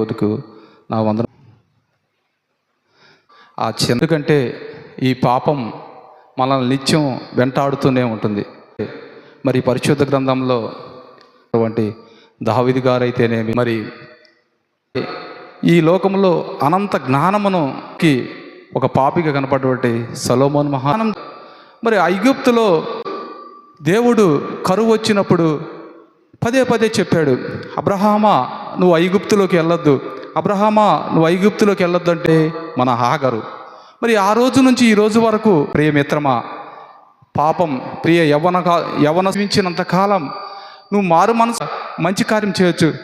దేవుడికి నా వందన. ఆ చెందుకంటే ఈ పాపం మనల్ని నిత్యం వెంటాడుతూనే ఉంటుంది. మరి పరిశుద్ధ గ్రంథంలో వంటి దావిది గారైతేనేమి మరి ఈ లోకంలో అనంత జ్ఞానమునుకి ఒక పాపిగా కనపడేటువంటి సలోమోన్ మహానం. మరి ఐగుప్తులో దేవుడు కరువు వచ్చినప్పుడు పదే పదే చెప్పాడు అబ్రహామా నువ్వు ఐగుప్తులోకి వెళ్ళొద్దు. అబ్రహామా నువ్వు ఐగుప్తులోకి వెళ్ళొద్దు అంటే మన హాగరు మరి ఆ రోజు నుంచి ఈ రోజు వరకు ప్రియమిత్రమా పాపం ప్రియ యవ్వన కా- యవ్వన మించినంత కాలం నువ్వు మారు మనసు మంచి కార్యం చేయొచ్చు.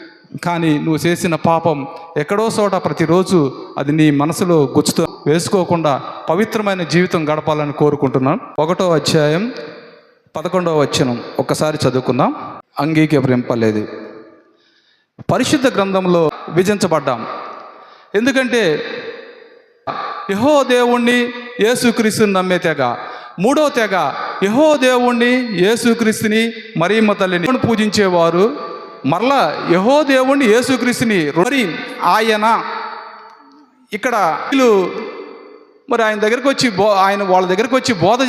కానీ నువ్వు చేసిన పాపం ఎక్కడో చోట ప్రతిరోజు అది నీ మనసులో గుచ్చుతో వేసుకోకుండా పవిత్రమైన జీవితం గడపాలని కోరుకుంటున్నాను. ఒకటో అధ్యాయం పదకొండవ వచనం. ఒక్కసారి చదువుకుందాం. అంగీకరింపలేదు. పరిశుద్ధ గ్రంథంలో విజించబడ్డాం ఎందుకంటే యహో దేవుణ్ణి యేసుక్రీస్తుని నమ్మే తెగ. మూడో తెగ యహో దేవుణ్ణి యేసుక్రీస్తుని మరియమ్మ తల్లిని పూజించేవారు మరలా యహో దేవుణ్ణి యేసుక్రీస్తుని మరి ఆయన. ఇక్కడ వీళ్ళు మరి ఆయన దగ్గరికి వచ్చి బో ఆయన వాళ్ళ దగ్గరకు వచ్చి బోధ